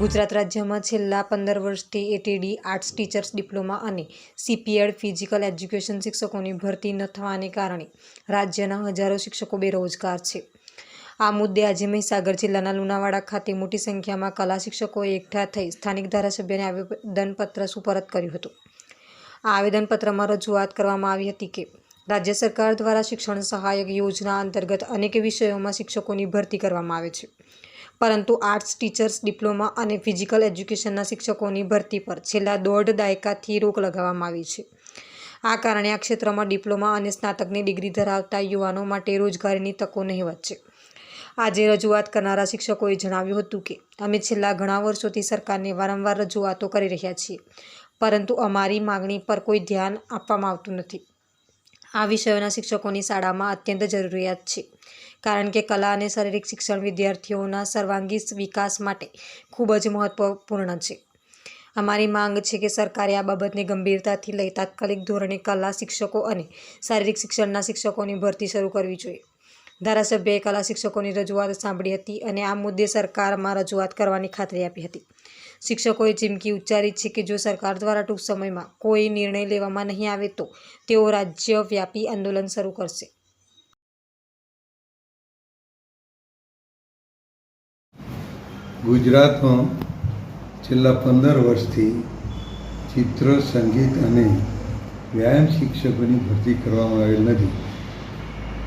ગુજરાત રાજ્યમાં છેલ્લા પંદર વર્ષથી એટીડી આર્ટ્સ ટીચર્સ ડિપ્લોમા અને સીપીએડ ફિઝિકલ એજ્યુકેશન શિક્ષકોની ભરતી ન થવાને કારણે રાજ્યના હજારો શિક્ષકો બેરોજગાર છે. આ મુદ્દે આજે મહીસાગર જિલ્લાના લુણાવાડા ખાતે મોટી સંખ્યામાં કલા શિક્ષકોએ એકઠા થઈ સ્થાનિક ધારાસભ્યને આવેદનપત્ર સુપરત કર્યું હતું. આ આવેદનપત્રમાં રજૂઆત કરવામાં આવી હતી કે રાજ્ય સરકાર દ્વારા શિક્ષણ સહાયક યોજના અંતર્ગત અનેક વિષયોમાં શિક્ષકોની ભરતી કરવામાં આવે છે. પરંતુ આર્ટ્સ ટીચર્સ, ડિપ્લોમા અને ફિઝિકલ એજ્યુકેશનના શિક્ષકોની ભરતી પર છેલ્લા દોઢ દાયકાથી રોક લગાવવામાં આવી છે. આ કારણે આ ક્ષેત્રમાં ડિપ્લોમા અને સ્નાતકની ડિગ્રી ધરાવતા યુવાનો માટે રોજગારીની તકો નહીવત છે. આજે રજૂઆત કરનારા શિક્ષકોએ જણાવ્યું હતું કે, અમે છેલ્લા ઘણા વર્ષોથી સરકારને વારંવાર રજૂઆતો કરી રહ્યા છીએ, પરંતુ અમારી માગણી પર કોઈ ધ્યાન આપવામાં આવતું નથી. આ વિષયોના શિક્ષકોની શાળામાં અત્યંત જરૂરિયાત છે. કારણ કે કલા અને શારીરિક શિક્ષણ વિદ્યાર્થીઓના સર્વાંગી વિકાસ માટે ખૂબ જ મહત્ત્વપૂર્ણ છે. અમારી માંગ છે કે સરકારે આ બાબતને ગંભીરતાથી લઈ તાત્કાલિક ધોરણે કલા શિક્ષકો અને શારીરિક શિક્ષણના શિક્ષકોની ભરતી શરૂ કરવી જોઈએ. ધારાસભ્યએ કલા શિક્ષકોની રજૂઆત સાંભળી હતી અને આ મુદ્દે સરકારમાં રજૂઆત કરવાની ખાતરી આપી હતી. શિક્ષકોએ ચીમકી ઉચ્ચારી છે કે જો સરકાર દ્વારા ટૂંક સમયમાં કોઈ નિર્ણય લેવામાં નહીં આવે તો તેઓ રાજ્યવ્યાપી આંદોલન શરૂ કરશે. ગુજરાતમાં છેલ્લા પંદર વર્ષથી ચિત્ર, સંગીત અને વ્યાયામ શિક્ષકોની ભરતી કરવામાં આવેલ નથી.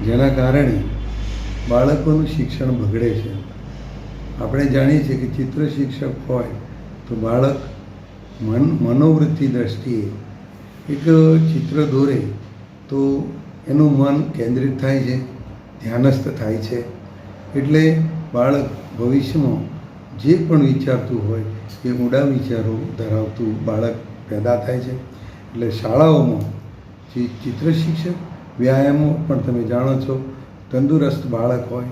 જેના કારણે બાળકોનું શિક્ષણ બગડે છે. આપણે જાણીએ છીએ કે ચિત્ર શિક્ષક હોય તો બાળક મન, મનોવૃત્તિ દ્રષ્ટિએ એક ચિત્ર દોરે તો એનું મન કેન્દ્રિત થાય છે, ધ્યાનસ્થ થાય છે. એટલે બાળક ભવિષ્યમાં જે પણ વિચારતું હોય, એ ઊંડા વિચારો ધરાવતું બાળક પેદા થાય છે. એટલે શાળાઓમાં જે ચિત્ર શિક્ષક, વ્યાયામો પણ તમે જાણો છો, તંદુરસ્ત બાળક હોય,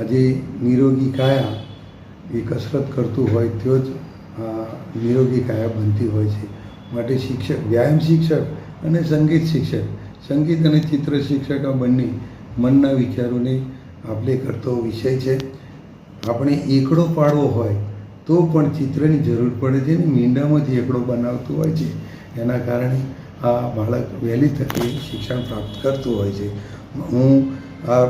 આજે નિરોગી કાયા, એ કસરત કરતું હોય, તો જ નિરોગી કાયા બનતી હોય છે. માટે શિક્ષક, વ્યાયામ શિક્ષક અને સંગીત શિક્ષક, સંગીત અને ચિત્ર શિક્ષક આ બંને મનના વિચારોને આપણે કરતો વિષય છે. આપણે એકડો પાડવો હોય તો પણ ચિત્રની જરૂર પડે છે ને મીંડામાંથી એકડો બનાવતું હોય છે. એના કારણે આ બાળક વહેલી તકે શિક્ષણ પ્રાપ્ત કરતું હોય છે. હું આ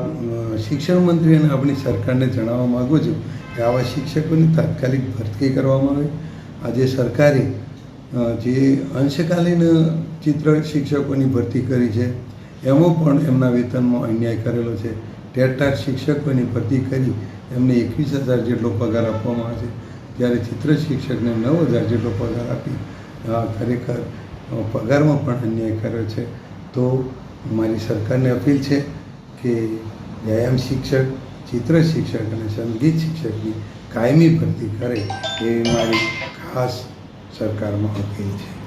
શિક્ષણ મંત્રી અને આપણી સરકારને જણાવવા માગું છું કે આવા શિક્ષકોની તાત્કાલિક ભરતી કરવામાં આવે. આજે સરકારે જે અંશકાલીન ચિત્ર શિક્ષકોની ભરતી કરી છે, એમાં પણ એમના વેતનમાં અન્યાય કરેલો છે. ટેટાર શિક્ષકોની ભરતી કરી એમને એકવીસ હજાર જેટલો પગાર આપવામાં આવે છે. ત્યારે ચિત્ર શિક્ષકને નવ હજાર જેટલો પગાર આપી ખરેખર પગારમાં પણ અન્યાય કર્યો છે. તો મારી સરકારને અપીલ છે કે વ્યાયામ શિક્ષક, ચિત્ર શિક્ષક અને સંગીત શિક્ષકની કાયમી ભરતી કરે, એ મારી ખાસ સરકારમાં અપીલ છે.